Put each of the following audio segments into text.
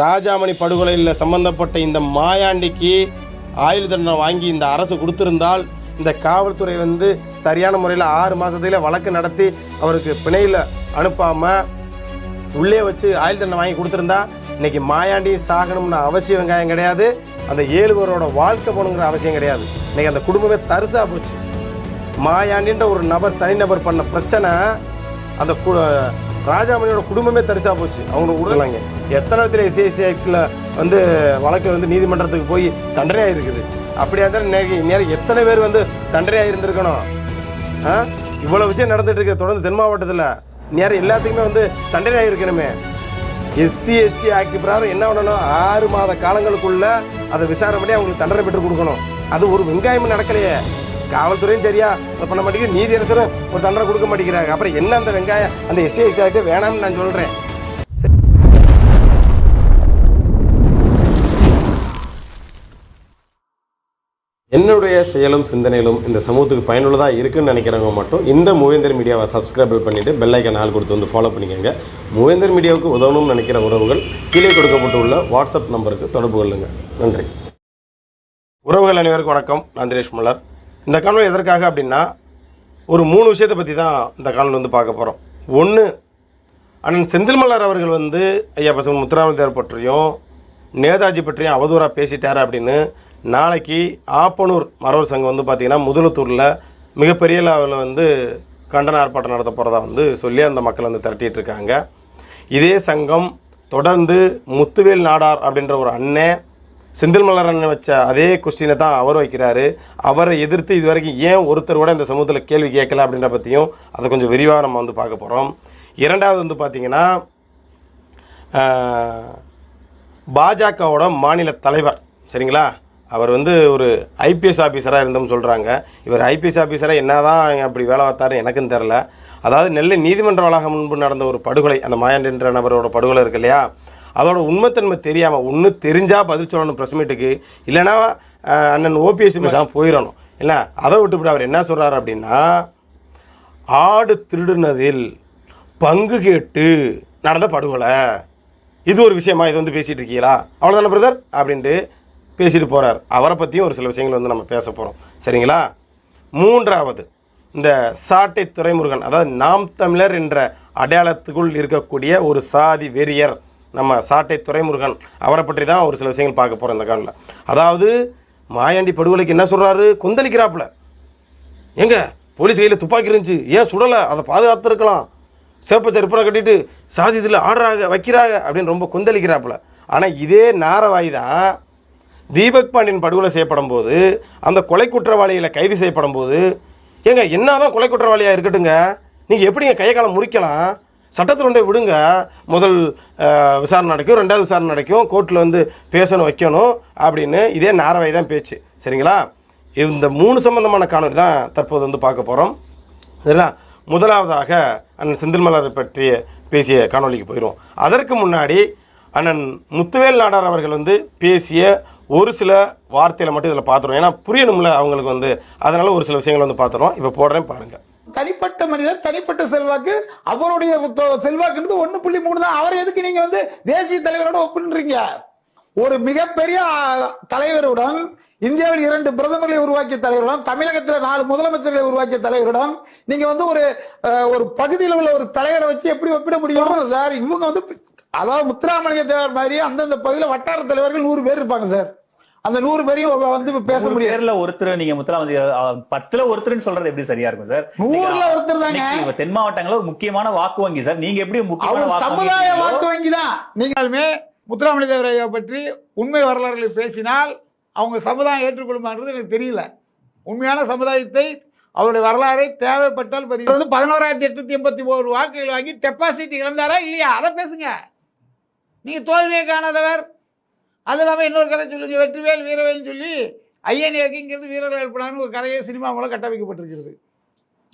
ராஜாமணி படுகொலையில் சம்பந்தப்பட்ட இந்த மாயாண்டிக்கு ஆயுள் தண்டனை வாங்கி இந்த அரசு கொடுத்திருந்தால் இந்த காவல்துறை வந்து சரியான முறையில் ஆறு மாதத்துல வழக்கு நடத்தி அவருக்கு பிணையில் அனுப்பாமல் உள்ளே வச்சு ஆயுள் தண்டனை வாங்கி கொடுத்துருந்தா இன்றைக்கி மாயாண்டி சாகணும்னு அவசியம் வெங்காயம் கிடையாது. அந்த ஏழுவரோட வாழ்க்கை போகணுங்கிற அவசியம் கிடையாது. இன்றைக்கி அந்த குடும்பமே தரிசாக போச்சு. மாயாண்டின்ற ஒரு நபர் தனிநபர் பண்ண பிரச்சனை அந்த ராஜாமணியோட குடும்பமே தரிசா போச்சு. அவங்க விடலாங்க எத்தனை இடத்துல எஸ்சிஎஸ்சி ஆக்டில் வந்து வழக்கு வந்து நீதிமன்றத்துக்கு போய் தண்டனையாக இருக்குது. அப்படியா இருந்தாலும் நேரம் நேரம் எத்தனை பேர் வந்து தண்டனையாக இருந்திருக்கணும்? ஆ? இவ்வளோ விஷயம் நடந்துட்டு இருக்கு. தொடர்ந்து தென் மாவட்டத்தில். நேரம் எல்லாத்துக்குமே வந்து தண்டனையாக இருக்கணுமே. எஸ்சி எஸ்டி ஆக்ட் பிரகாரம் என்ன பண்ணணும்? ஆறு மாத காலங்களுக்குள்ள அதை விசாரணை பண்ணி அவங்களுக்கு தண்டனை பெற்று கொடுக்கணும். அது ஒரு வெங்காயமும் நடக்கலையே. காவல்துறையும் சரியா பண்ண மாட்டேங்குது. நீதியரசரும் ஒரு தண்டனை கொடுக்க மாட்டேங்கிறாங்க. அப்புறம் என்ன அந்த வெங்காயம்? அந்த எஸ்சி எஸ்டி வேணாம்னு நான் சொல்கிறேன் என்னுடைய செயலும் சிந்தனையிலும் இந்த சமூகத்துக்கு பயனுள்ளதாக இருக்குன்னு நினைக்கிறவங்க மட்டும் இந்த மூவேந்தர் மீடியாவை சப்ஸ்கிரைபிள் பண்ணிவிட்டு பெல்லைக்கன் ஆள் கொடுத்து வந்து ஃபாலோ பண்ணிக்கோங்க. மூவேந்தர் மீடியாவுக்கு உதவணும்னு நினைக்கிற உறவுகள் கீழே கொடுக்கப்பட்டுள்ள வாட்ஸ்அப் நம்பருக்கு தொடர்பு கொள்ளுங்கள் நன்றி. உறவுகள் அனைவருக்கும் வணக்கம். நான் தினேஷ் மலர். இந்த காணொலி எதற்காக அப்படின்னா ஒரு மூணு விஷயத்தை பற்றி தான் இந்த காணொலி வந்து பார்க்க போகிறோம் ஒன்று அண்ணன் செந்தில்மலர் அவர்கள் வந்து ஐயா பசங்க முத்துராமலிதார் பற்றியும் நேதாஜி பற்றியும் அவதூறாக பேசிட்டார் அப்படின்னு நாளைக்கு ஆப்பனூர் மரவர் சங்கம் வந்து பார்த்திங்கன்னா முதலத்தூரில் மிகப்பெரிய லெவலில் வந்து கண்டன ஆர்ப்பாட்டம் நடத்த போகிறதா வந்து சொல்லி அந்த மக்கள் வந்து திரட்டிகிட்டு இருக்காங்க. இதே சங்கம் தொடர்ந்து முத்துவேல் நாடார் அப்படின்ற ஒரு அண்ணன் செந்தில் மலரன் வச்ச அதே கொஸ்டினை தான் அவர் வைக்கிறாரு. அவரை எதிர்த்து இது வரைக்கும் ஏன் ஒருத்தர் கூட இந்த சமூகத்தில் கேள்வி கேட்கல அப்படின்ற பற்றியும் அதை கொஞ்சம் விரிவாக நம்ம வந்து பார்க்க போகிறோம் இரண்டாவது வந்து பார்த்திங்கன்னா பாஜகவோட மாநில தலைவர் சரிங்களா? அவர் வந்து ஒரு ஐபிஎஸ் ஆஃபீஸராக இருந்தோம்னு சொல்கிறாங்க இவர் ஐபிஎஸ் ஆஃபீஸராக என்ன தான் அப்படி வேலை பார்த்தாரு எனக்கும் தெரில அதாவது நெல்லை நீதிமன்ற வளாகம் முன்பு நடந்த ஒரு படுகொலை அந்த மாயாண்டின்ற நபரோட படுகொலை இருக்கு இல்லையா? அதோட உண்மைத்தன்மை தெரியாமல் ஒன்று தெரிஞ்சால் பதில் சொல்லணும் ப்ரெஸ் மீட்டுக்கு இல்லைன்னா ஆஹ், அண்ணன் ஓபிஎஸ் போயிடணும். இல்லை அதை விட்டுவிட்டு அவர் என்ன சொல்கிறாரு அப்படின்னா ஆடு திருடுனதில் பங்கு கேட்டு நடந்த படுகொலை. இது ஒரு விஷயமா? இது வந்து பேசிகிட்டு இருக்கீங்களா? அவ்வளோதானே பிரதர் அப்படின்ட்டு பேசிட்டு போகிறார் அவரை பற்றியும் ஒரு சில விஷயங்கள் வந்து நம்ம பேச போகிறோம் சரிங்களா? மூன்றாவது இந்த சாட்டை துறைமுருகன் அதாவது நாம் தமிழர் என்ற அடையாளத்துக்குள் இருக்கக்கூடிய ஒரு சாதி வெறியர். நம்ம சாட்டை துறைமுருகன் அவரை பற்றி தான் ஒரு சில விஷயங்கள் பார்க்க போகிறோம் இந்த காலில் அதாவது மாயாண்டி படுகொலைக்கு என்ன சொல்கிறாரு கொந்தளிக்கிறாப்புல. எங்க? போலீஸ் கையில் துப்பாக்கி இருந்துச்சு. ஏன் சுடலை? அதை பாதுகாத்துருக்கலாம். சேப்ப செருப்பனை கட்டிட்டு சாதி இதில் ஆடுறாங்க வைக்கிறாங்க அப்படின்னு ரொம்ப கொந்தளிக்கிறாப்புல. ஆனால் இதே நாரவாய் தான் தீபக் பாண்டியன் படுகொலை செய்யப்படும் போது அந்த கொலை குற்றவாளிகளை கைது செய்யப்படும் போது ஏங்க என்னதான் கொலை குற்றவாளியாக இருக்கட்டுங்க நீங்கள் எப்படிங்க கையை காலம் முறிக்கலாம்? சட்டத்தில் கொண்டு விடுங்க. முதல் விசாரணை நடக்கும் ரெண்டாவது விசாரணை நடக்கும். கோர்ட்டில் வந்து பேசணும் வைக்கணும் அப்படின்னு இதே நாரவாய் தான் பேச்சு. சரிங்களா? இந்த மூணு சம்பந்தமான காணொலி தான் தற்போது வந்து பார்க்க போகிறோம் சரிங்களா? முதலாவதாக அண்ணன் செந்தில்மலர் பற்றிய பேசிய காணொளிக்கு போயிடுவோம். அதற்கு முன்னாடி அண்ணன் முத்துவேல் நாடார் அவர்கள் வந்து பேசிய ஒரு சில வார்த்தையில் மட்டும் இதில் பார்த்துருவோம். ஏன்னா புரியணும்ல அவங்களுக்கு வந்து. அதனால் ஒரு சில விஷயங்களை வந்து பார்த்துருவோம். இப்போ போடுறேன் பாருங்கள் தனிப்பட்ட மனிதர் தனிப்பட்ட செல்வாக்கு அவருடைய செல்வாக்குன்றது ஒன்று புள்ளி மூணு தான். அவர் எதுக்கு நீங்க வந்து தேசிய தலைவரோட ஒப்புன்றீங்க? ஒரு மிகப்பெரிய தலைவருடன் இந்தியாவில் இரண்டு பிரதமர்களை உருவாக்கிய தலைவருடன் தமிழகத்தில் நாலு முதலமைச்சர்களை உருவாக்கிய தலைவருடன் நீங்க வந்து ஒரு ஒரு பகுதியில் உள்ள ஒரு தலைவரை வச்சு எப்படி ஒப்பிட முடியும்? சார் இவங்க வந்து அதாவது முத்துராமலிங்க தேவர் மாதிரி அந்தந்த பகுதியில் வட்டார தலைவர்கள் நூறு பேர் இருப்பாங்க சார். அந்த நூறு பேரையும் வந்து பேச முடியாது. பேர்ல ஒருத்தர் நீங்க முத்தலாமதி பத்துல ஒருத்தர்னு சொல்றது எப்படி சரியா இருக்கும் சார்? நூறுல ஒருத்தர் தாங்க தென் மாவட்டங்கள்ல ஒரு முக்கியமான வாக்கு வங்கி சார். நீங்க எப்படி முக்கியமான சமுதாய வாக்கு வங்கி தான். நீங்களுமே முத்துராமலிங்க தேவரையா பற்றி உண்மை வரலாறுகளை பேசினால் அவங்க சமுதாயம் ஏற்றுக்கொள்ளுமான்றது எனக்கு தெரியல. உண்மையான சமுதாயத்தை அவருடைய வரலாறை தேவைப்பட்டால் பதிவு வந்து பதினோராயிரத்தி எட்நூத்தி எண்பத்தி ஒரு வாக்குகள் வாங்கி டெபாசிட் இழந்தாரா இல்லையா? அதை பேசுங்க. நீங்க தோல்வியை காணாதவர். அது இல்லாமல் இன்னொரு கதை சொல்லுங்க வெற்றிவேல் வீரவேல்னு சொல்லி ஐயனியருக்கு இங்கிருந்து வீரர்கள் ஏற்படான்னு ஒரு கதையை சினிமா மூலம் கட்டமைக்கப்பட்டிருக்கிறது.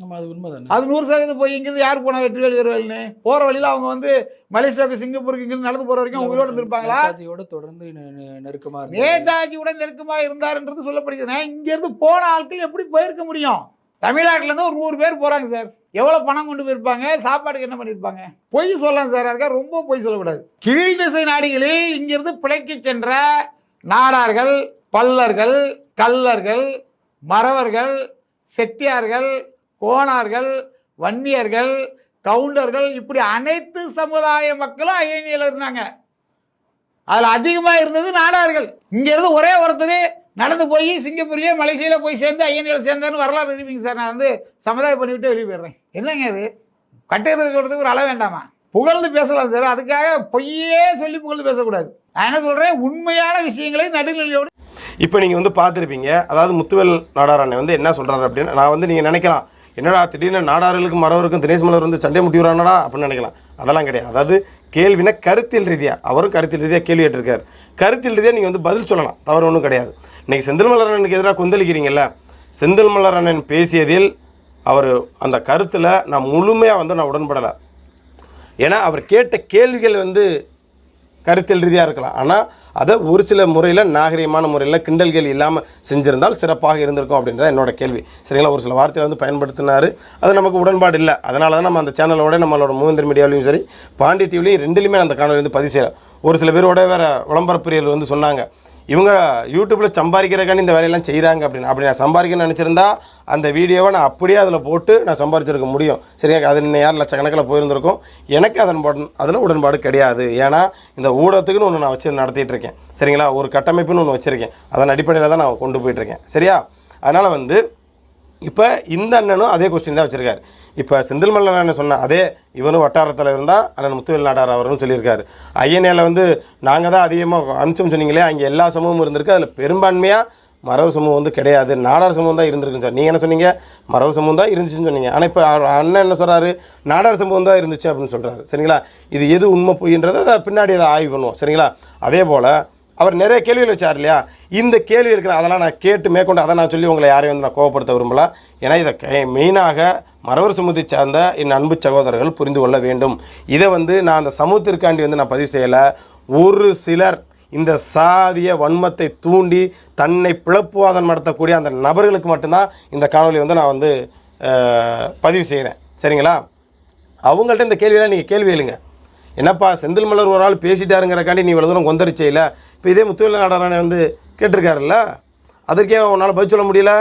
ஆமா அது உண்மைதானே? அது நூறு சதவீதம் போய் இங்கிருந்து யார் போனா வெற்றிவேல் வீரவேல்னு? போற வழியில அவங்க வந்து மலேசியாவுக்கு சிங்கப்பூருக்கு இங்கிருந்து நடந்து போற வரைக்கும் உங்களோட இருந்திருப்பாங்களா? நேதாஜியோட தொடர்ந்து நெ- நெ- நெருக்கமா இருந்தாரு. நேதாஜியுடன் நெருக்கமா இருந்தாருன்றது சொல்லப்படுகிறது. நான் இங்க இருந்து போன ஆட்கள் எப்படி போயிருக்க முடியும்? தமிழ்நாட்டிலேருந்து ஒரு நூறு பேர் போகிறாங்க சார். எவ்வளோ பணம் கொண்டு போயிருப்பாங்க? சாப்பாடுக்கு என்ன பண்ணியிருப்பாங்க? பொய் சொல்லலாம் சார். அதுக்காக ரொம்ப பொய் சொல்லக்கூடாது. கீழ் திசை நாடுகளில் இங்கிருந்து பிழைக்கு சென்ற நாடார்கள் பல்லர்கள் கல்லர்கள் மறவர்கள் செட்டியார்கள் கோணார்கள் வன்னியர்கள் கவுண்டர்கள் இப்படி அனைத்து சமுதாய மக்களும் அயனியில் இருந்தாங்க. அதில் அதிகமாக இருந்தது நாடார்கள். இங்கேருந்து ஒரே ஒருத்தர் நடந்து போய் சிங்கப்பூர்லேயே மலேசியாவில் போய் சேர்ந்து ஐஎன்எல் சேர்ந்தேன்னு வரலாறு இருப்பீங்க சார். நான் வந்து சமுதாயம் பண்ணிவிட்டு வெளியே போயிடுறேன். என்னங்க அது கட்டுறதுக்கு ஒரு அள வேண்டாமா? புகழ்ந்து பேசலாம் சார். அதுக்காக பொய்யே சொல்லி புகழ்ந்து பேசக்கூடாது. நான் என்ன சொல்கிறேன் உண்மையான விஷயங்களை நடுநிலையோடு இப்போ நீங்கள் வந்து பார்த்துருப்பீங்க. அதாவது முத்துவேல் நாடார் அண்ணன் வந்து என்ன சொல்கிறாரு அப்படின்னு நான் வந்து நீங்கள் நினைக்கலாம். என்னடா திடீர்னு நாடார்களுக்கும் மறவருக்கும் தினேஷ் மலர் வந்து சண்டை முட்டி அப்படின்னு நினைக்கலாம். அதெல்லாம் கிடையாது. அதாவது கேள்வினா கருத்தியல் ரீதியாக அவரும் கருத்தியல் ரீதியாக கேள்வி கேட்டிருக்காரு. கருத்தியல் ரீதியாக நீங்கள் வந்து பதில் சொல்லலாம். தவறு ஒன்றும் கிடையாது. இன்றைக்கி செந்தில் மலர் அண்ணனுக்கு எதிராக கொந்தளிக்கிறீங்கல்ல? செந்தில் மலர் அண்ணன் பேசியதில் அவர் அந்த கருத்தில் நான் முழுமையாக வந்து நான் உடன்படலை. ஏன்னா அவர் கேட்ட கேள்விகள் வந்து கருத்தில் ரீதியாக இருக்கலாம். ஆனால் அதை ஒரு சில முறையில் நாகரீகமான முறையில் கிண்டல்கள் இல்லாமல் செஞ்சிருந்தால் சிறப்பாக இருந்திருக்கும் அப்படின்றத என்னோட கேள்வி. சரிங்களா? ஒரு சில வார்த்தையை வந்து பயன்படுத்தினார். அது நமக்கு உடன்பாடு இல்லை. அதனால தான் நம்ம அந்த சேனலோட நம்மளோட மூவேந்தர் மீடியாவிலையும் சரி பாண்டி டிவிலையும் ரெண்டுலையுமே அந்த காணொலி வந்து பதிவு செய்யலாம் ஒரு சில பேரோட வேறு விளம்பரப்பிரியர்கள் வந்து சொன்னாங்க. இவங்க யூடியூப்பில் சம்பாதிக்கிறக்கான இந்த வேலையெல்லாம் செய்கிறாங்க அப்படின்னு. அப்படி நான் சம்பாதிக்கணும்னு நினச்சிருந்தா அந்த வீடியோவை நான் அப்படியே அதில் போட்டு நான் சம்பாதிச்சிருக்க முடியும். சரியா? அது இன்னும் யார் லட்சக்கணக்கில் போயிருந்திருக்கும்? எனக்கு அதன் அதில் உடன்பாடு கிடையாது. ஏன்னா இந்த ஊடகத்துக்குன்னு ஒன்று நான் வச்சு நடத்திட்டு இருக்கேன். சரிங்களா? ஒரு கட்டமைப்புன்னு ஒன்று வச்சுருக்கேன். அதன் அடிப்படையில் தான் நான் கொண்டு போயிட்டுருக்கேன் சரியா? அதனால் வந்து இப்போ இந்த அண்ணனும் அதே கொஸ்டின் தான் வச்சுருக்காரு. இப்போ செந்தில் மல்லன் அண்ணன் சொன்ன அதே இவனும் வட்டாரத்தில் இருந்தால் அண்ணன் முத்துவேல் நாடார் அவர்னு சொல்லியிருக்காரு. ஐஎன்ஏல வந்து நாங்கள் தான் அதிகமாக அனுப்பிச்சோம் சொன்னீங்களே அங்கே எல்லா சமூகமும் இருந்திருக்கு. அதில் பெரும்பான்மையாக மரபு சமூகம் வந்து கிடையாது. நாடார் சமூகம் தான் இருந்திருக்குன்னு சார் நீங்கள் என்ன சொன்னீங்க? மரபு சமூகம் தான் இருந்துச்சுன்னு சொன்னீங்க. ஆனால் இப்போ அவர் அண்ணன் என்ன சொல்கிறாரு நாடார் சமூகம் தான் இருந்துச்சு அப்படின்னு சொல்கிறாரு சரிங்களா? இது எது உண்மை பொய்ன்றதை அதை பின்னாடி அதை ஆய்வு பண்ணுவோம். சரிங்களா? அதே போல் அவர் நிறைய கேள்விகள் வச்சார் இல்லையா? இந்த கேள்வி இருக்கிற அதெல்லாம் நான் கேட்டு மேற்கொண்டு அதை நான் சொல்லி உங்களை யாரையும் வந்து நான் கோவப்படுத்த விரும்பல. ஏன்னா இதை கே மெயினாக மரவர் சமூகத்தை சார்ந்த என் அன்பு சகோதரர்கள் புரிந்து கொள்ள வேண்டும். இதை வந்து நான் அந்த சமூகத்திற்காண்டி வந்து நான் பதிவு செய்யலை. ஒரு சிலர் இந்த சாதிய வன்மத்தை தூண்டி தன்னை பிளப்புவாதம் நடத்தக்கூடிய அந்த நபர்களுக்கு மட்டும்தான் இந்த காணொலி வந்து நான் வந்து பதிவு செய்கிறேன் சரிங்களா? அவங்கள்ட்ட இந்த கேள்வியெல்லாம் நீங்கள் கேள்வி எழுங்க. என்னப்பா செந்தில் மலர் ஒரு ஆள் பேசிட்டாருங்கிறக்காண்டி நீ இவ்வளோ தூரம் கொந்தரிச்சையில் இப்போ இதே முத்துவேல் நாடாரானே வந்து கேட்டிருக்காருல்ல? அதற்கே உன்னால் பதில் சொல்ல முடியல.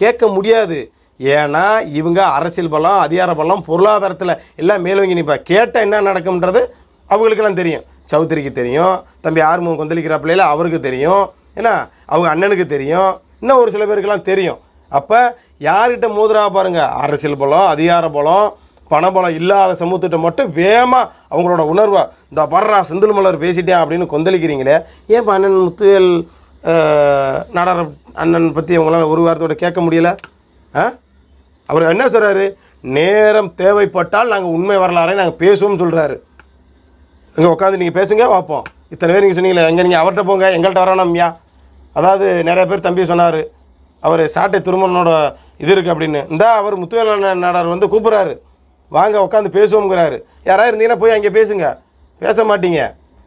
கேட்க முடியாது. ஏன்னா இவங்க அரசியல் பலம் அதிகார பலம் பொருளாதாரத்தில் எல்லாம் மேலோங்கி நிற்பா கேட்டால் என்ன நடக்கும்ன்றது அவங்களுக்கெல்லாம் தெரியும். சௌத்ரிக்கு தெரியும். தம்பி ஆறுமுகம் கொந்தளிக்கிறாப்பிள்ளையில அவருக்கு தெரியும். ஏன்னா அவங்க அண்ணனுக்கு தெரியும். இன்னும் ஒரு சில பேருக்கெல்லாம் தெரியும். அப்போ யார்கிட்ட மோதுரா பாருங்கள் அரசியல் பலம் அதிகார பலம் பணபலம் இல்லாத சமூகத்திட்ட மட்டும் வேகமாக அவங்களோட உணர்வை இந்த பர்றா செந்தில் மலர் பேசிட்டேன் அப்படின்னு கொந்தளிக்கிறீங்களே? ஏன் அண்ணன் முத்துவேல் நாடார அண்ணன் பற்றி அவங்களால ஒரு வாரத்தோட கேட்க முடியல? ஆ? அவர் என்ன சொல்கிறாரு நேரம் தேவைப்பட்டால் நாங்கள் உண்மை வரலாறை நாங்கள் பேசுவோம்னு சொல்கிறாரு இங்கே உட்காந்து நீங்கள் பேசுங்க பார்ப்போம். இத்தனை பேர் நீங்கள் சொன்னீங்களே எங்கே நீங்கள் அவர்கிட்ட போங்க எங்கள்கிட்ட வரணும்யா அதாவது நிறைய பேர் தம்பி சொன்னார் அவர் சாட்டை திருமணனோட இது இருக்குது அப்படின்னு. இந்தா அவர் முத்துவேல நாடார் வந்து கூப்பிட்றாரு. வாங்க உட்காந்து பேசுவோங்கிறாரு யாராவது இருந்தீங்கன்னா போய் அங்கே பேசுங்க. பேச மாட்டீங்க.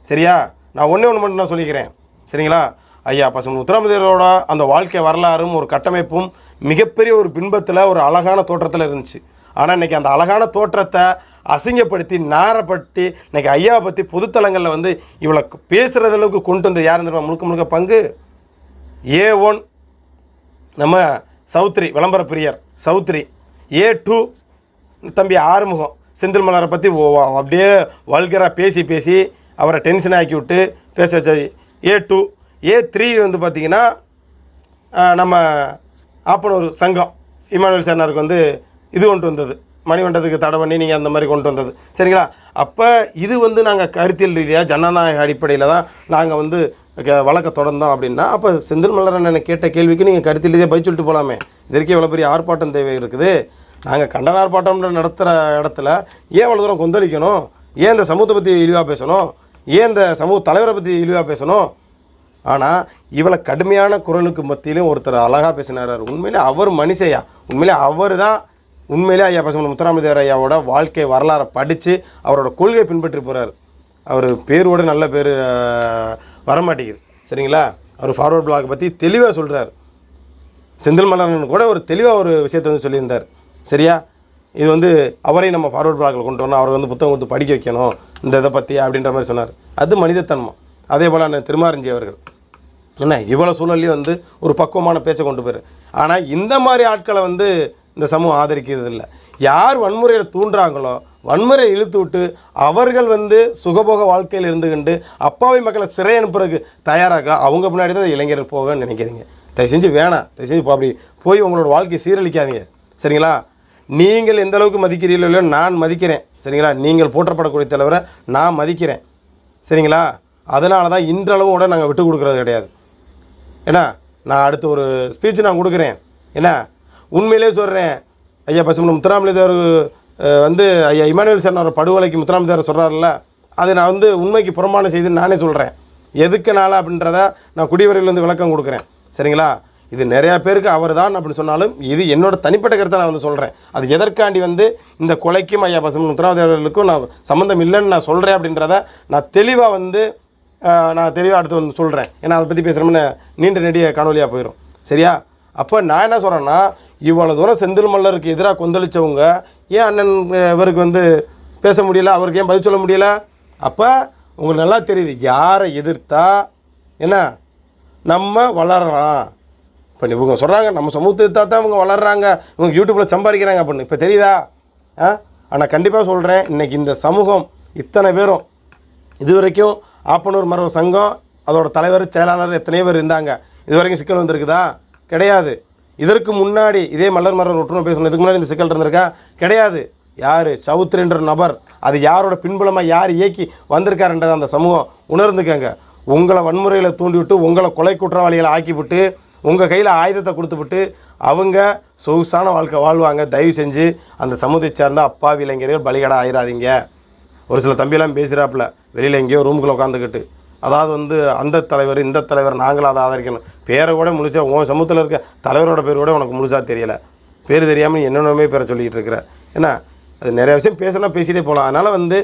சரியா? நான் ஒன்றே ஒன்று மட்டும் நான் சொல்லிக்கிறேன். சரிங்களா? ஐயா பசங்க முத்துராமதேவரோட அந்த வாழ்க்கை வரலாறும் ஒரு கட்டமைப்பும் மிகப்பெரிய ஒரு பின்பத்தில் ஒரு அழகான தோற்றத்தில் இருந்துச்சு. ஆனால் இன்னைக்கு அந்த அழகான தோற்றத்தை அசிங்கப்படுத்தி நாரப்படுத்தி இன்றைக்கி ஐயாவை பற்றி பொதுத்தலங்களில் வந்து இவ்வளோ பேசுகிற அளவுக்கு கொண்டு வந்து யார் தெரியுமா? முழுக்க முழுக்க பங்கு? ஏ ஒன் நம்ம சௌத்ரி விளம்பர பிரியர் சௌத்ரி. ஏ டூ தம்பி ஆறுமுகம் செந்தில் மலரை பற்றி அப்படியே வல்கராக பேசி பேசி அவரை டென்ஷன் ஆக்கி விட்டு பேச வச்சது ஏ டூ ஏ த்ரீ வந்து பார்த்திங்கன்னா நம்ம ஆப்பனூர் சங்கம் இமானுவல் சேனருக்கு வந்து இது கொண்டு வந்தது. மணிமண்டத்துக்கு தடை பண்ணி நீங்கள் அந்த மாதிரி கொண்டு வந்தது. சரிங்களா? அப்போ இது வந்து நாங்கள் கருத்தியல் ரீதியாக ஜனநாயக அடிப்படையில் தான் நாங்கள் வந்து க- வழக்க தொடர்ந்தோம் அப்படின்னா அப்போ செந்தில் மலரன் என்ன கேட்ட கேள்விக்கு நீங்கள் கருத்தியல் ரீதியாக பதில் சொல்லிட்டு போகலாமே இதற்கே இவ்வளோ பெரிய ஆர்ப்பாட்டம் தேவை இருக்குது. நாங்கள் கண்டன ஆர்ப்பாட்டம் நடத்துகிற இடத்துல ஏன் இவ்வளோ தூரம் கொந்தளிக்கணும்? ஏன் இந்த சமூகத்தை பற்றி இழிவாக பேசணும்? ஏன் இந்த சமூக தலைவரை பற்றி இழிவாக பேசணும்? ஆனால் இவ்வளோ கடுமையான குரலுக்கு மத்தியிலும் ஒருத்தர் அழகாக பேசினார். உண்மையிலே அவர் மனுஷையா உண்மையிலே அவர் தான் உண்மையிலே ஐயா பசங்க முத்துராமதேவர் ஐயாவோட வாழ்க்கை வரலாறை படித்து அவரோட கொள்கையை பின்பற்றி போகிறார் அவர் பேரோட நல்ல பேர் வரமாட்டேங்குது. சரிங்களா? அவர் ஃபார்வர்ட் பிளாக் பற்றி தெளிவாக சொல்கிறார் செந்தில் மலரன் கூட ஒரு தெளிவாக ஒரு விஷயத்தை வந்து சொல்லியிருந்தார். சரியா? இது வந்து அவரையும் நம்ம ஃபார்வர்ட் பிளாக்கில் கொண்டு வரணும். அவரை வந்து புத்தகம் கொடுத்து படிக்க வைக்கணும். இந்த இதை பற்றி அப்படின்ற மாதிரி சொன்னார். அது மனிதத்தன்மம் அதே போல் அந்த திருமாரஞ்சி அவர்கள். என்ன இவ்வளோ சூழல்லையும் வந்து ஒரு பக்குவமான பேச்சை கொண்டு போயிரு. ஆனால் இந்த மாதிரி ஆட்களை வந்து இந்த சமூகம் ஆதரிக்கிறது இல்லை யார் வன்முறையில் தூண்டுறாங்களோ வன்முறையை இழுத்து விட்டு அவர்கள் வந்து சுகபோக வாழ்க்கையில் இருந்துகிண்டு அப்பாவி மக்களை சிறை அனுப்புறதுக்கு தயாராக அவங்க பின்னாடி தான் இளைஞர்கள் போகன்னு நினைக்கிறீங்க. தயவு செஞ்சு வேணாம். தயவு செஞ்சு இப்போ அப்படி போய் உங்களோட வாழ்க்கையை சீரழிக்காதீங்க. சரிங்களா? நீங்கள் எந்த அளவுக்கு மதிக்கிறீர்களோ இல்லையோ நான் மதிக்கிறேன். சரிங்களா? நீங்கள் போற்றப்படக்கூடிய தலைவரை நான் மதிக்கிறேன். சரிங்களா? அதனால தான் இன்றளவும் கூட நாங்கள் விட்டு கொடுக்குறது கிடையாது. ஏன்னா நான் அடுத்து ஒரு ஸ்பீச் நான் கொடுக்குறேன். என்ன உண்மையிலே சொல்கிறேன் ஐயா பசுமன் முத்துராமலிதார் வந்து ஐயா இமானுவேல் சரணர் படுகொலைக்கு முத்துராமலிதார் சொல்கிறாருல்ல அது நான் வந்து உண்மைக்கு புறமான செய்தின்னு நானே சொல்கிறேன் எதுக்குனால அப்படின்றத நான் குடிவரையிலேருந்து விளக்கம் கொடுக்குறேன். சரிங்களா? இது நிறையா பேருக்கு அவர் தான் அப்படின்னு சொன்னாலும் இது என்னோட தனிப்பட்ட கருத்தை நான் வந்து சொல்கிறேன் அது எதற்காண்டி வந்து இந்த கொலைக்கும் ஐயா பசுமன் முத்துராமலிதார்களுக்கும் நான் சம்மந்தம் இல்லைன்னு நான் சொல்கிறேன் அப்படின்றத நான் தெளிவாக வந்து நான் தெளிவாக அடுத்து வந்து சொல்கிறேன் ஏன்னா அதை பற்றி பேசுகிறோம்னு நீண்ட நெடிய காணொலியாக போயிடும் சரியா? அப்போ நான் என்ன சொல்கிறேன்னா இவ்வளோ தூரம் செந்தில் மல்லருக்கு எதிராக கொந்தளித்தவங்க ஏன் அண்ணன் இவருக்கு வந்து பேச முடியல? அவருக்கு ஏன் பதில் சொல்ல முடியல? அப்போ உங்களுக்கு நல்லா தெரியுது. யாரை எதிர்த்தா என்ன? நம்ம வளரலாம். இப்போ இவங்க சொல்கிறாங்க நம்ம சமூகத்தை தான் இவங்க வளர்கிறாங்க இவங்க யூடியூப்பில் சம்பாதிக்கிறாங்க அப்படின்னு. இப்போ தெரியுதா? ஆ? ஆனால் கண்டிப்பாக சொல்கிறேன் இன்றைக்கி இந்த சமூகம் இத்தனை பேரும் இது வரைக்கும் ஆப்பனூர் மரபு சங்கம் அதோட தலைவர் செயலாளர் எத்தனை பேர் இருந்தாங்க. இது வரைக்கும் சிக்கல் வந்திருக்குதா? கிடையாது. இதற்கு முன்னாடி இதே மலர் மலர் ஒற்றுமை பேசணும். இதுக்கு முன்னாடி இந்த சிக்கல் இருந்திருக்கா? கிடையாது. யார்? சவுத்ரின்ற நபர். அது யாரோட பின்புலமாக யார் இயக்கி வந்திருக்காருன்றதை அந்த சமூகம் உணர்ந்துக்கங்க. உங்களை வன்முறையில் தூண்டிவிட்டு உங்களை கொலை குற்றவாளிகளை ஆக்கிவிட்டு உங்கள் கையில் ஆயுதத்தை கொடுத்துவிட்டு அவங்க சொகுசான வாழ்க்கை வாழ்வாங்க. தயவு செஞ்சு அந்த சமூகத்தை சார்ந்த அப்பாவி இளைஞர்கள் பலிகடா ஆயிராதீங்க. ஒரு சில தம்பியெல்லாம் பேசுகிறாப்புல வெளியில் எங்கேயோ ரூமுக்குள்ளே உட்காந்துக்கிட்டு அதாவது வந்து அந்த தலைவர் இந்த தலைவர் நாங்களும் அதை ஆதரிக்கணும். பேரை கூட முழுசா உன் சமூகத்தில் இருக்க தலைவரோட பேர் கூட உனக்கு முழுசாக தெரியலை. பேர் தெரியாமல் என்னென்னமே பேரை சொல்லிக்கிட்டு இருக்கிற. ஏன்னா அது நிறைய விஷயம் பேசினா பேசிகிட்டே போகலாம் அதனால் வந்து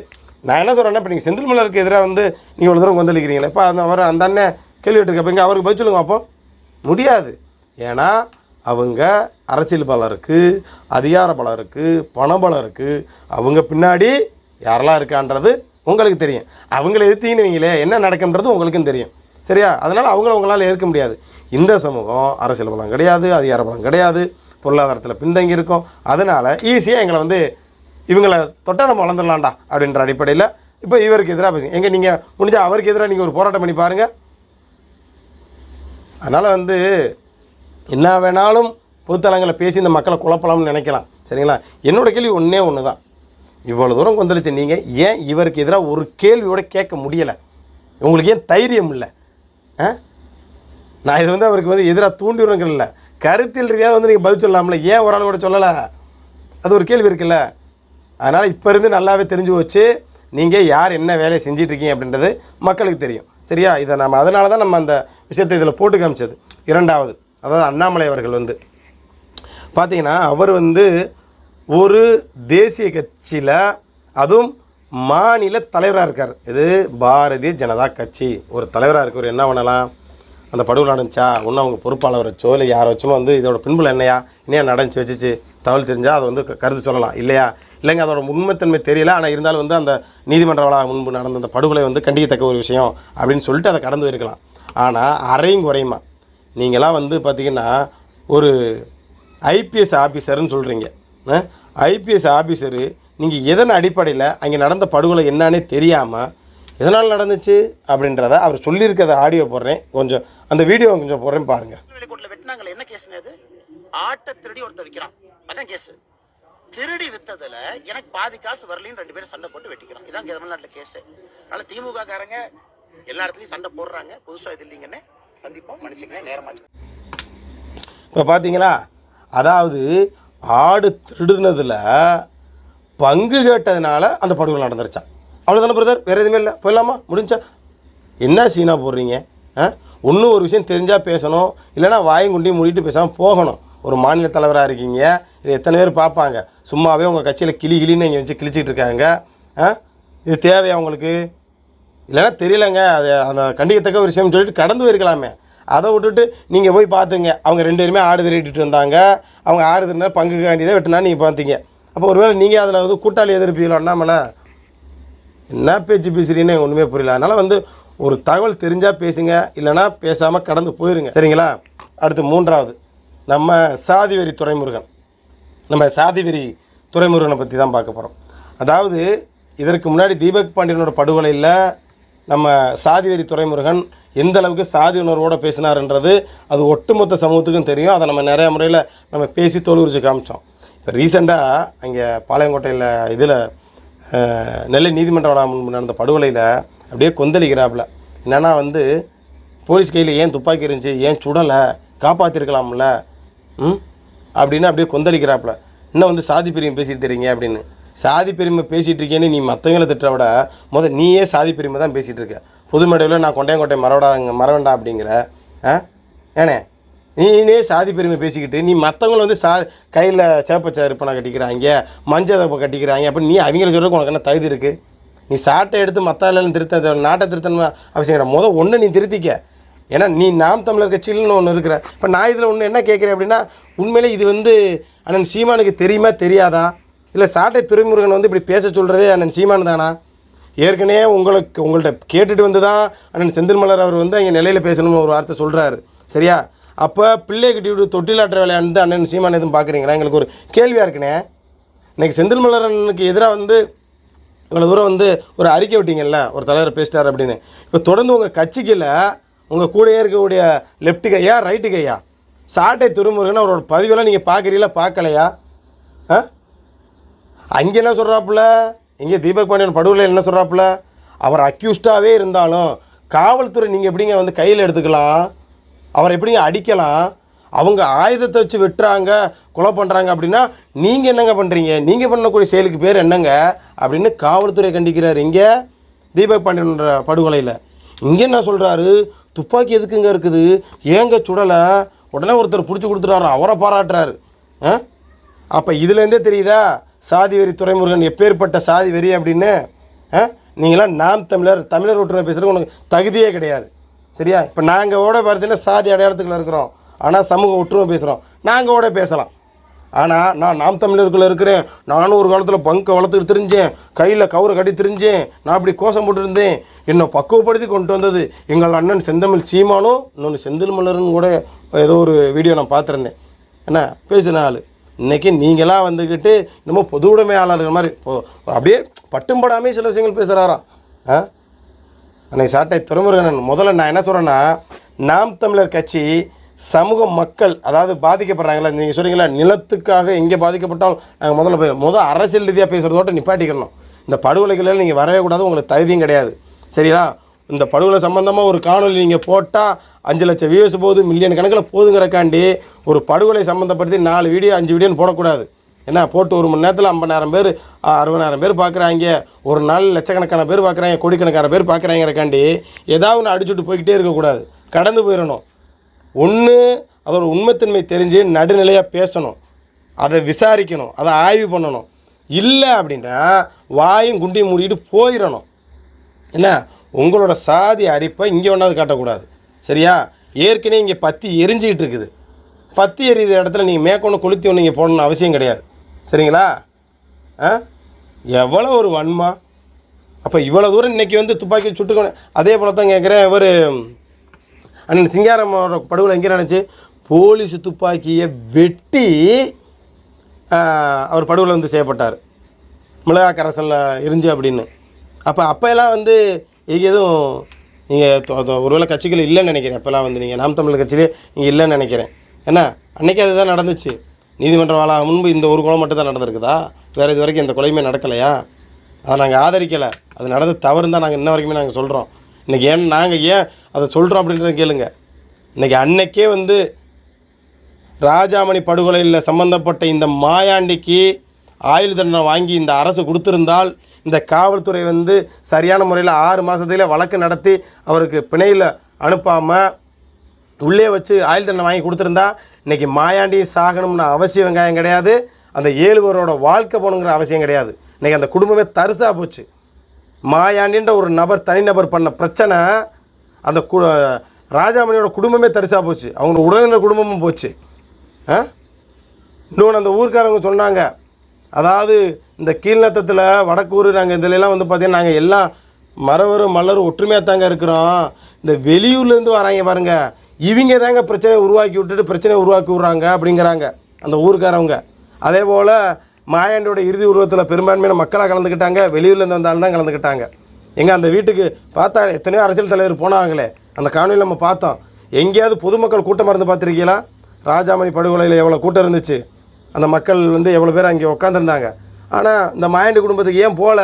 நான் என்ன சொல்கிறேன்னா இப்போ நீங்கள் செந்தில் மலருக்கு எதிராக வந்து நீங்கள் இவ்வளோ தூரம் கொந்தளிக்கிறீங்களே. இப்போ அந்த அவர் அந்த அண்ணன் கேள்வி கேட்டுருக்க இங்கே அவருக்கு பதில் சொல்லுங்க அப்போ. முடியாது. ஏன்னா அவங்க அரசியல் பலம் இருக்குது அதிகார பலம் இருக்குது பணபலம் இருக்குது அவங்க பின்னாடி யாரெல்லாம் இருக்கான்றது உங்களுக்கு தெரியும். அவங்கள எதிர்த்தீங்கன்னு வைங்களே என்ன நடக்குன்றது உங்களுக்கும் தெரியும். சரியா? அதனால் அவங்கள உங்களால் ஏற்க முடியாது. இந்த சமூகம் அரசியல் பலம் கிடையாது அதிகார பலம் கிடையாது பொருளாதாரத்தில் பின்தங்கி இருக்கும். அதனால் ஈஸியாக எங்களை வந்து இவங்களை தொட்டா நம்ம வளர்ந்துடலாம்டா அப்படின்ற அடிப்படையில் இப்போ இவருக்கு எதிராக பேசுங்க. எங்கே நீங்கள் முடிஞ்சால் அவருக்கு எதிராக நீங்கள் ஒரு போராட்டம் பண்ணி பாருங்கள் அதனால் வந்து என்ன வேணாலும் பொதுத்தலங்களை பேசி இந்த மக்களை குழப்பலாம்னு நினைக்கலாம். சரிங்களா? என்னோட கேள்வி ஒன்றே ஒன்று தான் இவ்வளோ தூரம் கொந்தளிச்சு நீங்கள் ஏன் இவருக்கு எதிராக ஒரு கேள்வியோடு கேட்க முடியலை? உங்களுக்கு ஏன் தைரியம் இல்லை? ஆ? நான் இது வந்து அவருக்கு வந்து எதிராக தூண்டிவிடுங்கள் இல்லை. கருத்தில் ரீதியாக வந்து நீங்கள் பதில் சொல்லலாம்ல. ஏன் ஒரு ஆள் கூட சொல்லலை? அது ஒரு கேள்வி இருக்குல்ல. அதனால் இப்போ இருந்து நல்லாவே தெரிஞ்சு வச்சு நீங்கள் யார் என்ன வேலையை செஞ்சிட்ருக்கீங்க அப்படின்றது மக்களுக்கு தெரியும். சரியா? இதை நம்ம அதனால தான் நம்ம அந்த விஷயத்தை இதில் போட்டு காமிச்சது. இரண்டாவது அதாவது அண்ணாமலை அவர்கள் வந்து பார்த்தீங்கன்னா அவர் வந்து ஒரு தேசிய கட்சியில் அதுவும் மாநில தலைவராக இருக்கார். இது பாரதிய ஜனதா கட்சி. ஒரு தலைவராக இருக்கவர் என்ன பண்ணலாம்? அந்த படுகொலை நடந்துச்சா? ஒன்றும் அவங்க பொறுப்பாளர் வச்சோ இல்லை யாரை வச்சுமோ வந்து இதோட பின்புல என்னையா? என்னையா நடந்துச்சு வச்சுச்சு? தகவல் தெரிஞ்சால் அதை வந்து க- கருத்து சொல்லலாம். இல்லையா? இல்லைங்க அதோட உண்மைத்தன்மை தெரியல. ஆனால் இருந்தாலும் வந்து அந்த நீதிமன்ற வளாகம் முன்பு நடந்த அந்த படுகொலை வந்து கண்டிக்கத்தக்க ஒரு விஷயம் அப்படின்னு சொல்லிட்டு அதை கடந்து போயிருக்கலாம். ஆனால் அறையும் குறையுமா? நீங்களாம் வந்து பார்த்தீங்கன்னா ஒரு ஐபிஎஸ் ஆஃபீஸர்னு சொல்கிறீங்க ஐபிஎஸ் ஆஃபீஸரு நீங்கள் எதன் அடிப்படையில் அங்கே நடந்த படுகொலை என்னன்னே தெரியாமல் எதனால் நடந்துச்சு அப்படின்றத அவர் சொல்லியிருக்கிறத ஆடியோ போடுறேன். கொஞ்சம் அந்த வீடியோ கொஞ்சம் போடுறேன் பாருங்கள் என்ன கேஸ் ஆட்டை திருடி ஒருத்தர் விற்கிறான் அதான் கேஸ் திருடி வித்ததுல எனக்கு பாதி காசு வரலன்னு ரெண்டு பேரும் சண்டை போட்டு வெட்டிக்கிறோம். இதான் தமிழ்நாட்டில் கேஸ். அதனால திமுக காரங்க எல்லா இடத்துலயும் சண்டை போடுறாங்க. புதுசா இது இல்லைங்கன்னு சந்திப்போம். மன்னிச்சுக்கங்க. நேரமாச்சு இப்போ பார்த்தீங்களா அதாவது ஆடு திருடுனதில் பங்கு கேட்டதுனால அந்த படுகொலை நடந்துருச்சான் அவ்வளோதானே பிரதர் வேறு எதுவுமே இல்லை. போயிடலாமா? முடிஞ்சா? என்ன சீனா போடுறீங்க? ஆ? இன்னும் ஒரு விஷயம் தெரிஞ்சால் பேசணும். இல்லைன்னா வாயும் குண்டியும் மூடிட்டு பேசாமல் போகணும். ஒரு மாநில தலைவராக இருக்கீங்க. இது எத்தனை பேர் பார்ப்பாங்க? சும்மாவே உங்கள் கட்சியில் கிளி கிளின்னு இங்கே வச்சு கிழிச்சிட்டு இருக்காங்க. இது தேவையா உங்களுக்கு? இல்லைன்னா தெரியலங்க. அது அந்த கண்டிக்கத்தக்க ஒரு விஷயம்னு சொல்லிட்டு கடந்து போயிருக்கலாமே. அதை விட்டுட்டு நீங்கள் போய் பார்த்துங்க. அவங்க ரெண்டு பேருமே ஆடு திருடிட்டு வந்தாங்க அவங்க ஆடு திருடினா பங்குக்கு வேண்டியதை வெட்டினா நீங்கள் பார்த்தீங்க. அப்போ ஒருவேளை நீங்கள் அதில் வந்து கூட்டாளி எதிர்ப்பீங்களோ அண்ணாமலை? என்ன பேச்சு பேசுறீன்னு ஒன்றுமே புரியல. அதனால் வந்து ஒரு தகவல் தெரிஞ்சால் பேசுங்க. இல்லைன்னா பேசாமல் கடந்து போயிருங்க. சரிங்களா? அடுத்து மூன்றாவது. நம்ம சாதிவெறி துறைமுருகன். நம்ம சாதிவெறி துறைமுருகனை பற்றி தான் பார்க்க போகிறோம் அதாவது இதற்கு முன்னாடி தீபக் பாண்டியனோட படுகொலையில் நம்ம சாதிவெறி துறைமுருகன் எந்த அளவுக்கு சாதி உணர்வோடு பேசினார்ன்றது அது ஒட்டுமொத்த சமூகத்துக்கும் தெரியும். அதை நம்ம நிறைய முறையில் நம்ம பேசி தோல்விரிச்சு காமிச்சோம். இப்போ ரீசெண்டாக அங்கே பாளையங்கோட்டையில் இதில் நெல்லை நீதிமன்ற வளாகம் முன்பு நடந்த படுகொலையில் அப்படியே கொந்தளிக்கிறாப்புல. என்னன்னா வந்து போலீஸ் கையில் ஏன் துப்பாக்கி இருந்துச்சு ஏன் சுடலை காப்பாற்றிருக்கலாம்ல ம்? அப்படின்னு அப்படியே கொந்தளிக்கிறாப்புல. இன்னும் வந்து சாதி பெருமை பேசிட்டு தெரியுங்க அப்படின்னு. சாதி பெருமை பேசிகிட்டு இருக்கேன்னு நீ மற்றவங்களை திட்ட விட முத நீயே சாதி பெருமை தான் பேசிகிட்டு இருக்க. புது மேடையில் நான் கொண்டையங்கோட்டை மரவடாங்க மரவண்டா அப்படிங்கிற. ஆ? ஏனே? நீனே சாதி பெருமை பேசிக்கிட்டு நீ மற்றவங்கள வந்து சா கையில் சேப்பச்சா இருப்பனை கட்டிக்கிறாங்க மஞ்சள் கட்டிக்கிறாங்க அப்படி நீ அவங்கள சொல்கிறதுக்கு உனக்கு என்ன தகுதி இருக்குது நீ சாட்டை எடுத்து மற்ற இல்லைன்னு திருத்த நாட்டை திருத்தணும் அவசியம் கிடையாது முதல் ஒன்று நீ திருத்திக்க. ஏன்னா நீ நாம் தமிழர் கட்சியில்னு ஒன்று இருக்கிற. இப்போ நான் இதில் ஒன்று என்ன கேட்குறேன் அப்படின்னா உண்மையிலே இது வந்து அண்ணன் சீமானுக்கு தெரியுமா தெரியாதா? இல்லை சாட்டை துறைமுருகன் வந்து இப்படி பேச சொல்கிறதே அண்ணன் சீமானு தானா? ஏற்கனவே உங்களுக்கு உங்கள்கிட்ட கேட்டுட்டு வந்து தான் அண்ணன் செந்தில்மலர் அவர் வந்து அங்கே நிலையில் பேசணும்னு ஒரு வார்த்தை சொல்கிறாரு சரியா? அப்போ பிள்ளை கட்டி விட்டு தொட்டிலாற்ற விளையாண்டு அண்ணன் சீமான் எதுவும் பார்க்குறீங்களா எங்களுக்கு ஒரு கேள்வியாக இருக்குண்ணே. இன்றைக்கி செந்தில் எதிராக வந்து இவ்வளோ தூரம் வந்து ஒரு அறிக்கை விட்டீங்கல்ல ஒரு தலைவர் பேசிட்டார் அப்படின்னு. இப்போ தொடர்ந்து உங்கள் கட்சிக்கில் உங்கள் கூடயே இருக்கக்கூடிய லெஃப்ட் கையா ரைட்டு கையா? சாட்டை திருமுருகன் அவரோட பதிவெல்லாம் நீங்கள் பார்க்குறீங்களா பார்க்கலையா ஆ? அங்கே என்ன சொல்கிறாப்புல இங்கே தீபக் பாண்டியன் படுகொலை என்ன சொல்கிறாப்புல அவர் அக்யூஸ்டாகவே இருந்தாலும் காவல்துறை நீங்கள் எப்படிங்க வந்து கையில் எடுத்துக்கலாம்? அவரை எப்படிங்க அடிக்கலாம்? அவங்க ஆயுதத்தை வச்சு வெட்டுறாங்க கொலை பண்ணுறாங்க அப்படின்னா நீங்கள் என்னங்க பண்ணுறீங்க நீங்கள் பண்ணக்கூடிய செயலுக்கு பேர் என்னங்க? அப்படின்னு காவல்துறை கண்டிக்கிறார் இங்கே தீபக் பாண்டியன்ற படுகொலையில். இங்கே என்ன சொல்கிறாரு துப்பாக்கி எதுக்குங்க இருக்குது? ஏங்க சுடலை? உடனே ஒருத்தர் பிடிச்சி கொடுத்துட்டாரு அவரை பாராட்டுறாரு. ஆ? அப்போ இதுலேருந்தே தெரியுதா? சாதி வெறி துறைமுருகன் எப்பேற்பட்ட சாதி வெறி அப்படின்னு? ஆ? நீங்களாம் நாம் தமிழர் தமிழர் ஒற்றுமை பேசுகிறதுக்கு உனக்கு தகுதியே கிடையாது. சரியா? இப்போ நாங்கள் ஓட பார்த்தீங்கன்னா சாதி அடையாளத்துக்குள்ள இருக்கிறோம். ஆனால் சமூக ஒற்றுமை பேசுகிறோம் நாங்கள் ஓட பேசலாம். ஆனால் நான் நாம் தமிழருக்குள்ளே இருக்கிறேன். நானும் ஒரு காலத்தில் பங்கை வளர்த்துட்டு தெரிஞ்சேன். கையில் கவுரை கட்டி தெரிஞ்சேன். நான் இப்படி கோஷம் போட்டுருந்தேன். என்னை பக்குவப்படுத்தி கொண்டு வந்தது எங்கள் அண்ணன் செந்தமிழ் சீமானும் இன்னொன்று செந்தில் மலர்னு கூட ஏதோ ஒரு வீடியோ நான் பார்த்துருந்தேன். என்ன? பேசின ஆள். இன்றைக்கி நீங்களாம் வந்துக்கிட்டு இன்னமும் பொது உடைமையாளர்கள் மாதிரி அப்படியே பட்டும் படாமே சில விஷயங்கள் பேசுகிறாராம் ஆ? அன்னைக்கு சாட்டை துறைமுருகன் முதல்ல நான் என்ன சொல்கிறேன்னா நாம் தமிழர் கட்சி சமூக மக்கள் அதாவது பாதிக்கப்படுறாங்களா நீங்கள் சொல்கிறீங்களா நிலத்துக்காக எங்கே பாதிக்கப்பட்டாலும் நாங்கள் முதல்ல போய் முதல் அரசியல் ரீதியாக பேசுகிறதோட நிப்பாட்டிக்கணும். இந்த படுகொலைகளில் நீங்கள் வரவே கூடாது உங்களுக்கு தகுதியும் கிடையாது. சரிங்களா இந்த படுகொலை சம்மந்தமாக ஒரு காணொலி நீங்கள் போட்டால் அஞ்சு லட்சம் வியூஸ் போகுது மில்லியன் கணக்கில் போதுங்கிறக்காண்டி ஒரு படுகொலை சம்மந்தப்படுத்தி நாலு வீடியோ அஞ்சு வீடியோன்னு போடக்கூடாது. என்ன போட்டு ஒரு மணி நேரத்தில் ஐம்பதாயிரம் பேர் அறுபதாயிரம் பேர் பார்க்குறாங்க ஒரு நாள் லட்சக்கணக்கான பேர் பார்க்குறாங்க கோடிக்கணக்கான பேர் பார்க்குறாங்கிறக்காண்டி ஏதாவது ஒன்று அடிச்சுட்டு போய்கிட்டே இருக்கக்கூடாது. கடந்து போயிடணும் ஒன்று அதோட உண்மைத்தன்மை தெரிஞ்சு நடுநிலையாக பேசணும். அதை விசாரிக்கணும் அதை ஆய்வு பண்ணணும். இல்லை அப்படின்னா வாயும் குண்டியும் மூடிட்டு போயிடணும். என்ன? உங்களோட சாதி அரிப்பை இங்கே ஒன்றாவது காட்டக்கூடாது. சரியா? ஏற்கனவே இங்கே பத்தி எரிஞ்சிக்கிட்டு இருக்குது. பத்தி எரியுற இடத்துல நீங்கள் மேற்கொண்டு கொளுத்தி ஒன்று இங்கே போடணும்னு அவசியம் கிடையாது. சரிங்களா? ஆ? எவ்வளோ ஒரு வன்மா? அப்போ இவ்வளோ தூரம் இன்றைக்கி வந்து துப்பாக்கி சுட்டுக்கணும் அதே போல தான் கேட்குறேன் இவர் அண்ணன் சிங்காரமோட படுகொலை எங்கே நினச்சி போலீஸ் துப்பாக்கியை வெட்டி அவர் படுகொலை வந்து செய்யப்பட்டார். மிளகா கரைசலில் இருந்துச்சு அப்படின்னு. அப்போ அப்போல்லாம் வந்து இங்கே எதுவும் நீங்கள் ஒருவேளை கட்சிகள் இல்லைன்னு நினைக்கிறேன். அப்போல்லாம் வந்து நீங்கள் நாம் தமிழர் கட்சியிலே நீங்கள் இல்லைன்னு நினைக்கிறேன். என்ன அன்றைக்கி அதுதான் நடந்துச்சு. நீதிமன்ற வாழா முன்பு இந்த ஒரு கொலை மட்டும் தான் நடந்திருக்குதா? வேறு இது வரைக்கும் இந்த கொலையுமே நடக்கலையா? அதை நாங்கள் ஆதரிக்கலை. அது நடந்த தவறுன்னு தான் நாங்கள் இன்ன வரைக்குமே நாங்கள் சொல்கிறோம் இன்றைக்கி ஏன் நாங்கள் ஏன் அதை சொல்கிறோம் அப்படின்றத கேளுங்க. இன்றைக்கி அன்னைக்கே வந்து ராஜாமணி படுகொலையில் சம்பந்தப்பட்ட இந்த மாயாண்டிக்கு ஆயுள் தண்டனை வாங்கி இந்த அரசு கொடுத்துருந்தால் இந்த காவல்துறை வந்து சரியான முறையில் ஆறு மாதத்துலேயே வழக்கு நடத்தி அவருக்கு பிணையில் அனுப்பாமல் உள்ளே வச்சு ஆயுள் தண்டனை வாங்கி கொடுத்துருந்தா இன்றைக்கி மாயாண்டியும் சாகணும்னு அவசியம் வெங்காயம் கிடையாது. அந்த ஏழுவரோட வாழ்க்கை போகணுங்கிற அவசியம் கிடையாது. இன்றைக்கி அந்த குடும்பமே தரிசாக போச்சு. மாயாண்டின்ற ஒரு நபர் தனிநபர் பண்ண பிரச்சனை அந்த கு ராஜாமணியோட குடும்பமே தரிசாக போச்சு. அவங்க உறவினர் குடும்பமும் போச்சு. ஆ? இன்னொன்று அந்த ஊர்க்காரங்க சொன்னாங்க. அதாவது இந்த கீழ்நத்தத்தில் வடக்கூர் நாங்கள் இதிலெல்லாம் வந்து பார்த்தீங்கன்னா நாங்கள் எல்லாம் மரவரும் மலரும் ஒற்றுமையாக தாங்க இருக்கிறோம். இந்த வெளியூர்லேருந்து வராங்க பாருங்க. இவங்க தாங்க பிரச்சனையை உருவாக்கி விட்டுட்டு பிரச்சனையை உருவாக்கி விட்றாங்க அப்படிங்கிறாங்க அந்த ஊருக்காரவங்க. அதே போல் மாயாண்டியோட இறுதி உருவத்தில் பெரும்பான்மையான மக்களாக கலந்துக்கிட்டாங்க. வெளியூர்லேருந்து வந்தாலும் தான் கலந்துக்கிட்டாங்க. எங்கள் அந்த வீட்டுக்கு பார்த்தா எத்தனையோ அரசியல் தலைவர் போனாங்களே. அந்த காணொலியில் நம்ம பார்த்தோம். எங்கேயாவது பொதுமக்கள் கூட்டமாக இருந்து பார்த்துருக்கீங்களா? ராஜாமணி படுகொலையில் எவ்வளோ கூட்டம் இருந்துச்சு. அந்த மக்கள் வந்து எவ்வளோ பேர் அங்கே உட்காந்துருந்தாங்க ஆனால் இந்த மாயாண்டி குடும்பத்துக்கு ஏன் போகல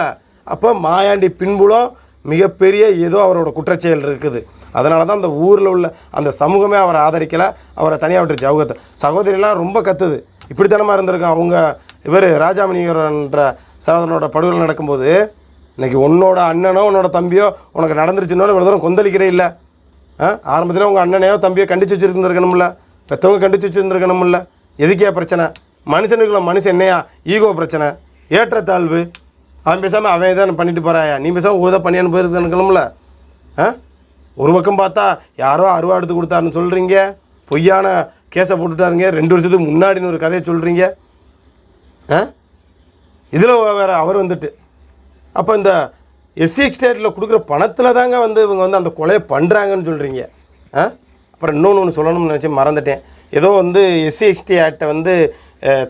அப்போ மாயாண்டி பின்புலம் மிகப்பெரிய ஏதோ அவரோட குற்றச்செயல் இருக்குது. அதனால தான் அந்த ஊரில் உள்ள அந்த சமூகமே அவரை ஆதரிக்கலை. அவரை தனியாக விட்டுருச்சு. அவங்க சகோதரிலாம் ரொம்ப கத்துது. இப்படித்தனமாக இருந்திருக்கான் அவங்க இவர் ராஜாமணிகரன்ற சகோதரனோட படுகொலை நடக்கும்போது இன்னைக்கு உன்னோட அண்ணனோ உன்னோட தம்பியோ உனக்கு நடந்துருச்சுன்னு இவ்வளோ தூரம் கொந்தளிக்கிறே இல்லை. ஆ? ஆரம்பத்தில் உங்கள் அண்ணனையோ தம்பியோ கண்டிச்சு வச்சுருந்துருக்கணும்ல. பெற்றவங்க கண்டிச்சு வச்சுருந்துருக்கணும்ல. எதுக்கே பிரச்சனை? மனுஷனுக்குள்ள மனுஷன் என்னையா? ஈகோ பிரச்சனை. ஏற்றத்தாழ்வு அவன் பேசாமல் அவன் இதை பண்ணிட்டு போகிறாயா நீ பேசாமல் உதவி பண்ணியான்னு போயிருக்கணும்ல ஆ? ஒரு பக்கம் பார்த்தா யாரோ அருவா எடுத்து கொடுத்தாருன்னு சொல்கிறீங்க பொய்யான கேஸை போட்டுட்டாருங்க. ரெண்டு வருஷத்துக்கு முன்னாடின்னு ஒரு கதையை சொல்கிறீங்க ஆ? இதில் வேறு அவர் வந்துட்டு. அப்போ இந்த எஸ்சி ஸ்டேட்டில் கொடுக்குற பணத்தில் தாங்க வந்து இவங்க வந்து அந்த கொலையை பண்ணுறாங்கன்னு சொல்கிறீங்க ஆ? அப்புறம் இன்னொன்று ஒன்று சொல்லணும்னு நினச்சி மறந்துட்டேன். ஏதோ வந்து எஸ்சி எஸ்டி ஆக்டை வந்து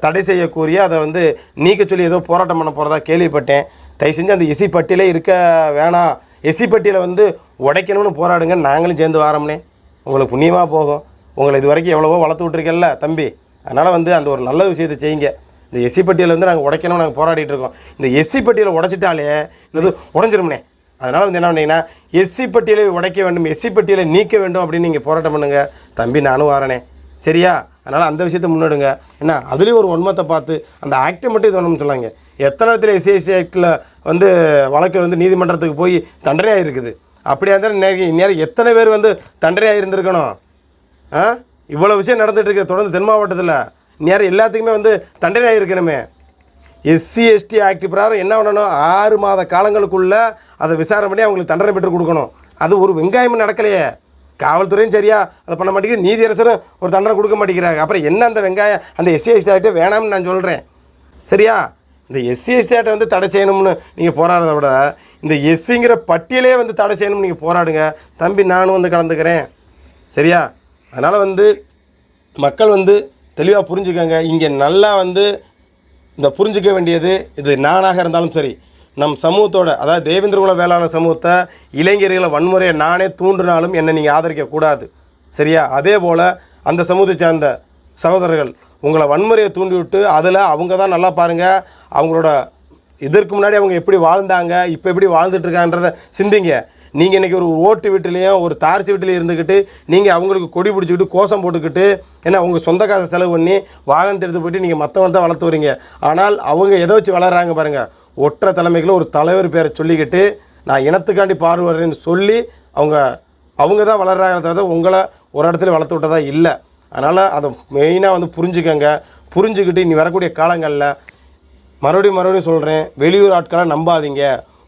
தடை செய்யக்கூடிய அதை வந்து நீக்க சொல்லி ஏதோ போராட்டம் பண்ண போகிறதா கேள்விப்பட்டேன். தயவு செஞ்சு அந்த எஸ்சி பட்டியலே இருக்க வேணாம். எஸ்சி பட்டியலை வந்து உடைக்கணும்னு போராடுங்க நாங்களும் சேர்ந்து வாரோம்னே. உங்களுக்கு புண்ணியமாக போகும். உங்களை இது வரைக்கும் எவ்வளவோ வளர்த்து விட்ருக்கேன்ல தம்பி. அதனால் வந்து அந்த ஒரு நல்ல விஷயத்தை செய்யுங்க. இந்த எஸ்சி பட்டியலை வந்து நாங்கள் உடைக்கணும் நாங்கள் போராடிட்டு இருக்கோம். இந்த எஸ்சி பட்டியலை உடைச்சிட்டாலே இது உடஞ்சிரும்னே. அதனால் வந்து என்ன பண்ணீங்கன்னா எஸ்சி பட்டியலை உடைக்க வேண்டும் எஸ்சி பட்டியலை நீக்க வேண்டும் அப்படின்னு நீங்கள் போராட்டம் பண்ணுங்கள் தம்பி நானும் வரேனே. சரியா? அதனால் அந்த விஷயத்தை முன்னெடுங்க. என்ன? அதுலேயும் ஒரு உண்மத்தை பார்த்து அந்த ஆக்டை மட்டும் இது பண்ணணும்னு சொல்லாங்க. எத்தனை இடத்துல எஸ்சிஎஸ்சி ஆக்டில் வந்து வழக்கு வந்து நீதிமன்றத்துக்கு போய் தண்டனையாக இருக்குது அப்படியா இருந்தாலும் நேரம் நேரம் எத்தனை பேர் வந்து தண்டனையாக இருந்திருக்கணும் ஆ? இவ்வளோ விஷயம் நடந்துகிட்டு இருக்கு தொடர்ந்து தென் மாவட்டத்தில். நேரம் எல்லாத்துக்குமே வந்து தண்டனையாக இருக்கணுமே. எஸ்சி எஸ்டி ஆக்ட் பிரகாரம் என்ன பண்ணணும்? ஆறு மாத காலங்களுக்குள்ளே அதை விசாரணை பண்ணி அவங்களுக்கு தண்டனை பெற்று கொடுக்கணும். அது ஒரு வெங்காயமும் நடக்கலையே. காவல்துறையும் சரியா அதை பண்ண மாட்டேங்குது. நீதியரசரும் ஒரு தண்டனை கொடுக்க மாட்டேங்கிறாங்க. அப்புறம் என்ன அந்த வெங்காயம் அந்த எஸ்சி எஸ்டி ஆக்டே வேணாம்னு நான் சொல்கிறேன் சரியா? இந்த எஸ்சி எஸ்டி ஆக்டை வந்து தடை செய்யணும்னு நீங்கள் போராடுறத விட இந்த எஸ்சிங்கிற பட்டியலே வந்து தடை செய்யணும்னு நீங்கள் போராடுங்க. தம்பி நானும் வந்து கலந்துக்கிறேன். சரியா? அதனால் வந்து மக்கள் வந்து தெளிவாக புரிஞ்சுக்கோங்க. இங்கே நல்லா வந்து இந்த புரிஞ்சிக்க வேண்டியது இது நானாக இருந்தாலும் சரி. நம் சமூகத்தோட அதாவது தேவேந்திரகுல வேளாளர் சமூகத்தை இளைஞர்களை வன்முறையை நானே தூண்டினாலும் என்னை நீங்கள் ஆதரிக்கக்கூடாது சரியா? அதே போல் அந்த சமூகத்தை சேர்ந்த சகோதரர்கள் உங்களை வன்முறையை தூண்டிவிட்டு அதில் அவங்க தான் நல்லா பாருங்கள் அவங்களோட இதற்கு முன்னாடி அவங்க எப்படி வாழ்ந்தாங்க இப்போ எப்படி வாழ்ந்துட்டுருக்கான்றத சிந்திங்க. நீங்கள் இன்றைக்கி ஒரு ஓட்டு வீட்டிலையும் ஒரு தார்சி வீட்டிலையும் இருந்துக்கிட்டு நீங்கள் அவங்களுக்கு கொடி பிடிச்சிக்கிட்டு கோஷம் போட்டுக்கிட்டு ஏன்னா உங்கள் சொந்த காசை செலவு பண்ணி வாகனத்தை எடுத்து போயிட்டு நீங்கள் மற்றவங்க தான் வளர்த்து வரீங்க. ஆனால் அவங்க எதை வச்சு வளர்கிறாங்க பாருங்கள் ஒற்றை தலைமைகளை ஒரு தலைவர் பேரை சொல்லிக்கிட்டு நான் இனத்துக்காண்டி பார்வர்றேன்னு சொல்லி அவங்க அவங்க தான் வளர்கிறாங்க தவிர உங்களை ஒரு இடத்துல வளர்த்து விட்டதா இல்லை. அதனால் அதை மெயினாக வந்து புரிஞ்சுக்கங்க. புரிஞ்சுக்கிட்டு இனி வரக்கூடிய காலங்களில் மறுபடியும் மறுபடியும் சொல்கிறேன் வெளியூர் ஆட்களை நம்பாதீங்க.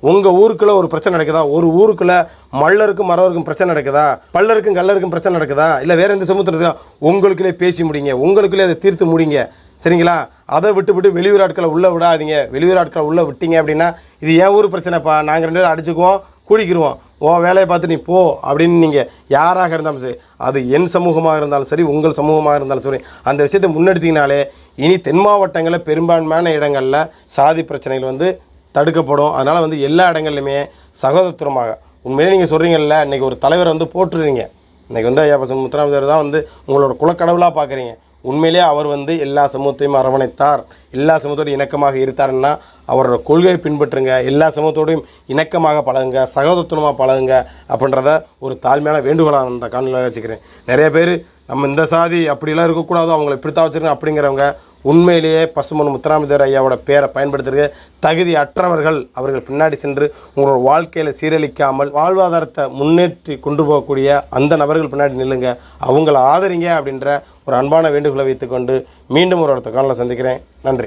உங்கள் ஊருக்குள்ளே ஒரு பிரச்சனை நடக்குதா? ஒரு ஊருக்குள்ளே மல்லருக்கும் மரவருக்கும் பிரச்சனை நடக்குதா? பல்லருக்கும் கல்லருக்கும் பிரச்சனை நடக்குதா? இல்லை வேறு எந்த சமுத்திரத்தில் உங்களுக்குள்ளே பேசி முடிங்க. உங்களுக்குள்ளே அதை தீர்த்து முடிங்க. சரிங்களா? அதை விட்டு விட்டு வெளியூர் ஆட்களை உள்ளே விடாதீங்க. வெளியூர் ஆட்களை உள்ளே விட்டீங்க அப்படின்னா இது என் ஊர் பிரச்சனைப்பா. நாங்கள் ரெண்டு பேரும் அடிச்சுக்குவோம் கூடிக்கிடுவோம் உன் வேலையை பார்த்து நீ போ அப்படின்னு நீங்கள் யாராக இருந்தாலும் சரி அது என் சமூகமாக இருந்தாலும் சரி உங்கள் சமூகமாக இருந்தாலும் சரி அந்த விஷயத்தை முன்னெடுத்தீங்கனாலே இனி தென் மாவட்டங்களில் பெரும்பான்மையான இடங்களில் சாதி பிரச்சனைகள் வந்து தடுக்கப்படும். அதனால் வந்து எல்லா இடங்கள்லையுமே சகோதரத்துவமாக. உண்மையிலே நீங்கள் சொல்கிறீங்கல்ல இன்றைக்கி ஒரு தலைவரை வந்து போட்டுருவீங்க இன்றைக்கி வந்து ஐயா பசங்க முத்துராமதேவர் தான் வந்து உங்களோட குலக்கடவுளாக பார்க்குறீங்க உண்மையிலே அவர் வந்து எல்லா சமூகத்தையும் அரவணைத்தார். எல்லா சமூகத்தோடு இணக்கமாக இருந்தாருன்னா அவரோட கொள்கையை பின்பற்றுங்க. எல்லா சமூகத்தோடையும் இணக்கமாக பழகுங்க. சகோதரத்துவமாக பழகுங்க அப்படின்றத ஒரு தாழ்மையான வேண்டுகோளாக அந்த காணொலியில் வச்சுக்கிறேன். நிறைய பேர் நம்ம இந்த சாதி அப்படிலாம் இருக்கக்கூடாது அவங்கள இப்படித்தான் வச்சுருக்கேன் அப்படிங்கிறவங்க உண்மையிலேயே பசுமன் முத்துராமதேவர் ஐயாவோட பேரை பயன்படுத்துகிற தகுதி அற்றவர்கள் அவர்கள் பின்னாடி சென்று உங்களோட வாழ்க்கையில் சீரழிக்காமல் வாழ்வாதாரத்தை முன்னேற்றி கொண்டு போகக்கூடிய அந்த நபர்கள் பின்னாடி நில்லுங்க. அவங்கள ஆதரிங்க அப்படின்ற ஒரு அன்பான வேண்டுகோளை வைத்துக்கொண்டு மீண்டும் ஒரு ஒருத்த காலில் சந்திக்கிறேன். நன்றி.